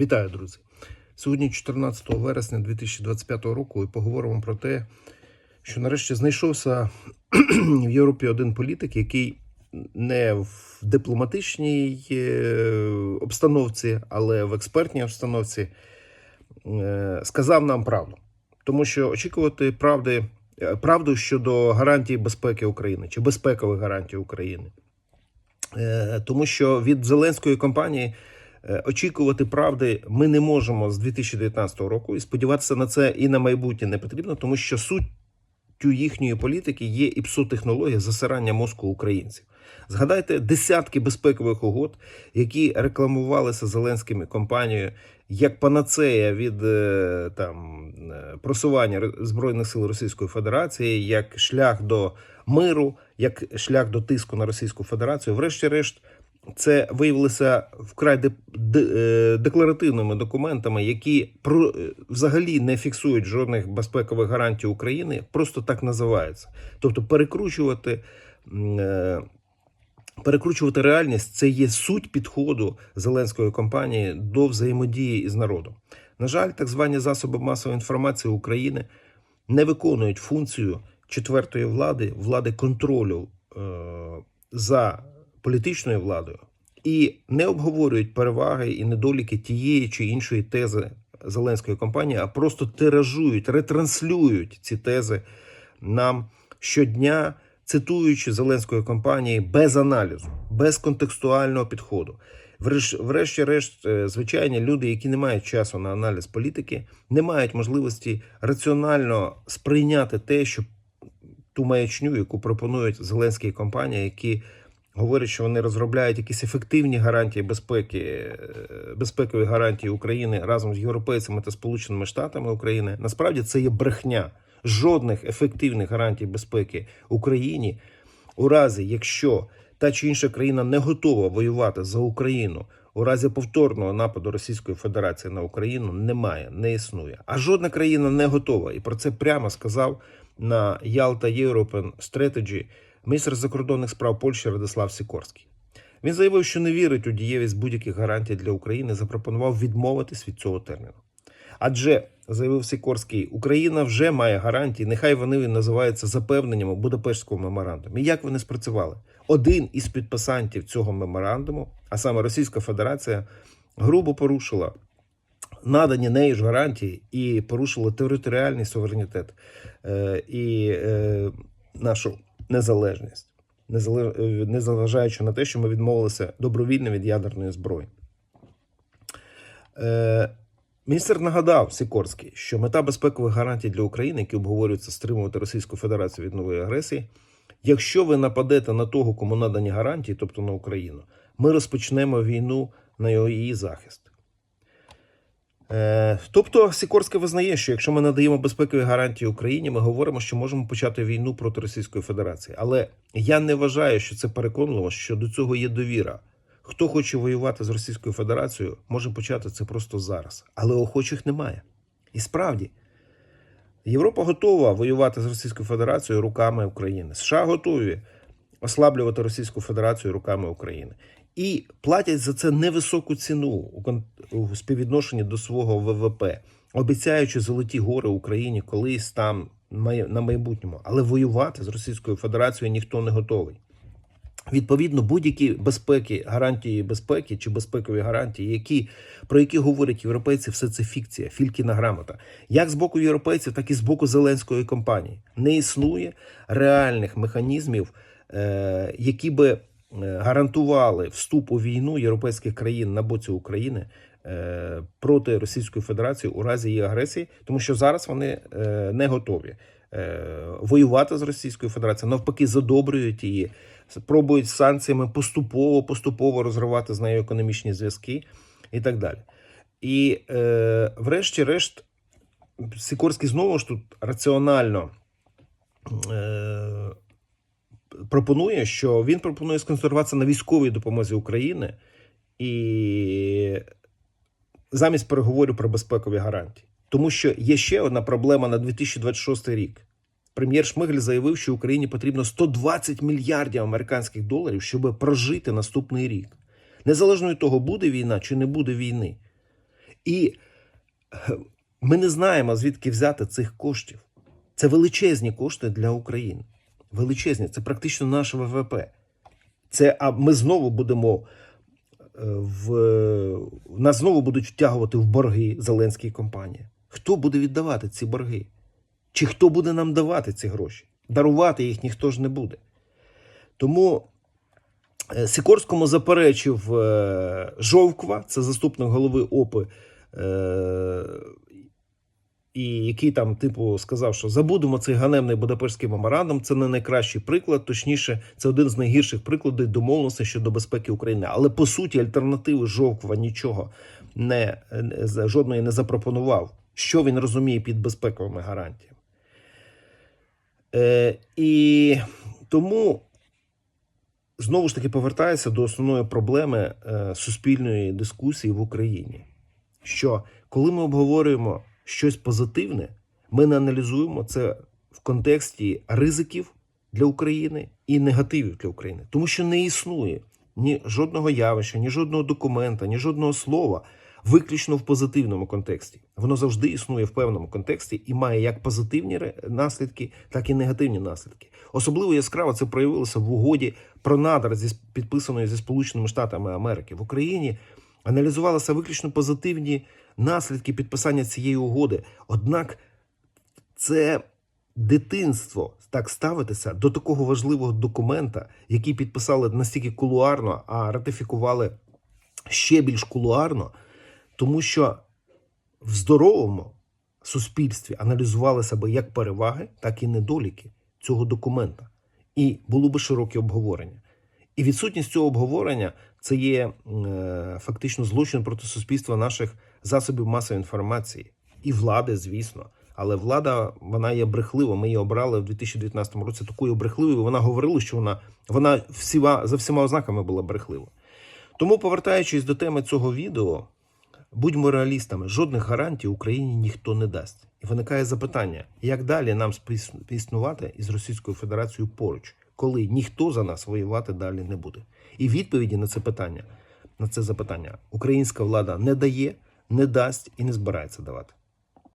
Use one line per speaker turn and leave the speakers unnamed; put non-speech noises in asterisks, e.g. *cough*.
Вітаю, друзі! Сьогодні, 14 вересня 2025 року, і поговоримо про те, що нарешті знайшовся *clears throat* в Європі один політик, який не в дипломатичній е, обстановці, але в експертній обстановці е, сказав нам правду. Тому що очікувати правди, е, правду щодо гарантій безпеки України чи безпекових гарантій України. Тому що від Зеленської компанії очікувати правди ми не можемо з 2019 року і сподіватися на це і на майбутнє не потрібно, тому що суттю їхньої політики є іпсотехнологія засирання мозку українців. Згадайте десятки безпекових угод, які рекламувалися Зеленськими компанією як панацея від е, там е, просування збройних сил Російської Федерації, як шлях до миру, як шлях до тиску на Російську Федерацію. Врешті-решт, це виявилося вкрай е, декларативними документами, які про е, взагалі не фіксують жодних безпекових гарантій України, просто так називаються. Тобто перекручувати. е, Перекручувати реальність це є суть підходу зеленської кампанії до взаємодії із народом. На жаль, так звані засоби масової інформації України не виконують функцію четвертої влади, влади контролю е, за політичною владою і не обговорюють переваги і недоліки тієї чи іншої тези Зеленської кампанії, а просто тиражують, ретранслюють ці тези нам щодня, цитуючи Зеленської кампанії без аналізу, без контекстуального підходу. Врешті-решт, е, звичайні люди, які не мають часу на аналіз політики, не мають можливості раціонально сприйняти те, що ту маячню, яку пропонують Зеленські компанії, які говорять, що вони розробляють якісь ефективні гарантії безпеки, е, безпекові гарантії України разом з європейцями та Сполученими Штатами України. Насправді це є брехня. Жодних ефективних гарантій безпеки Україні у разі, якщо та чи інша країна не готова воювати за Україну у разі повторного нападу Російської Федерації на Україну, немає, не існує. А жодна країна не готова. І про це прямо сказав на Ялта European Strategy міністр закордонних справ Польщі Радислав Сікорський. Він заявив, що не вірить у дієвість будь-яких гарантій для України, запропонував відмовитись від цього терміну. Адже заявив Сікорський, Україна вже має гарантії, нехай вони називаються запевненнями Будапештського меморандуму. І як вони спрацювали? Один із підписантів цього меморандуму, а саме Російська Федерація, грубо порушила надані нею ж гарантії і порушила територіальний суверенітет е, і е, нашу незалежність, незале- е, незважаючи на те, що ми відмовилися добровільно від ядерної зброї. Е, Міністр нагадав Сікорський, що мета безпекових гарантій для України, які обговорюються стримувати Російську Федерацію від нової агресії, якщо ви нападете на того, кому надані гарантії, тобто на Україну, ми розпочнемо війну на її захист. Е, тобто Сікорський визнає, що якщо ми надаємо безпекові гарантії Україні, ми говоримо, що можемо почати війну проти Російської Федерації. Але я не вважаю, що це переконливо, що до цього є довіра. Хто хоче воювати з Російською Федерацією, може почати це просто зараз. Але охочих немає. І справді, Європа готова воювати з Російською Федерацією руками України. США готові ослаблювати Російську Федерацію руками України. І платять за це невисоку ціну у, співвідношенні до свого ВВП, обіцяючи золоті гори Україні колись там на майбутньому. Але воювати з Російською Федерацією ніхто не готовий. Відповідно, будь-які безпеки, гарантії безпеки чи безпекові гарантії, які про які говорять європейці, все це фікція, фількіна грамота. Як з боку європейців, так і з боку зеленської компанії. Не існує реальних механізмів, е, які би гарантували вступ у війну європейських країн на боці України е, проти Російської Федерації у разі її агресії, тому що зараз вони е, не готові е, воювати з Російською Федерацією, навпаки, задобрюють її, пробують санкціями поступово, поступово розривати з нею економічні зв'язки і так далі. І е, врешті-решт, Сікорський знову ж тут раціонально е, пропонує, що він пропонує сконцентруватися на військовій допомозі України і замість переговорів про безпекові гарантії. Тому що є ще одна проблема на 2026 рік. Прем'єр Шмигаль заявив, що Україні потрібно 120 мільярдів американських доларів, щоб прожити наступний рік. Незалежно від того, буде війна чи не буде війни. І е, ми не знаємо, звідки взяти цих коштів. Це величезні кошти для України. Величезні, це практично наше ВВП. Це а ми знову будемо е, в нас знову будуть втягувати в борги Зеленській компанії. Хто буде віддавати ці борги? Чи хто буде нам давати ці гроші? Дарувати їх ніхто ж не буде. Тому е, Сікорському заперечив е, Жовква, це заступник голови ОПИ, і який там, типу, сказав, що забудемо цей ганебний Будапештський меморандум. Це не найкращий приклад, точніше, це один з найгірших прикладів домовленостей щодо безпеки України. Але по суті, альтернативи Жовква нічого не- жодної не запропонував. Що він розуміє під безпековими гарантіями. Е, і тому знову ж таки повертається до основної проблеми е, суспільної дискусії в Україні. Що коли ми обговорюємо щось позитивне, ми не аналізуємо це в контексті ризиків для України і негативів для України, тому що не існує ні жодного явища, ні жодного документа, ні жодного слова виключно в позитивному контексті. Воно завжди існує в певному контексті і має як позитивні наслідки, так і негативні наслідки. Особливо яскраво це проявилося в угоді про надра зі підписаної зі Сполученими Штатами Америки в Україні. Аналізувалися виключно позитивні наслідки підписання цієї угоди. Однак це дитинство так ставитися до такого важливого документа, який підписали настільки кулуарно, а ратифікували ще більш кулуарно, тому що в здоровому суспільстві аналізувалися би як переваги, так і недоліки цього документа. І було би широке обговорення. І відсутність цього обговорення це є е, фактично злочин проти суспільства наших засобів масової інформації і влади, звісно. Але влада вона є брехлива. Ми її обрали в 2019 році такою брехливою. Вона говорила, що вона, вона всіма, за всіма ознаками була брехлива. Тому, повертаючись до теми цього відео, будьмо реалістами, жодних гарантій Україні ніхто не дасть. І виникає запитання, як далі нам спіс- спіснувати із Російською Федерацією поруч, коли ніхто за нас воювати далі не буде. І відповіді на це питання, на це запитання українська влада не дає, не дасть і не збирається давати.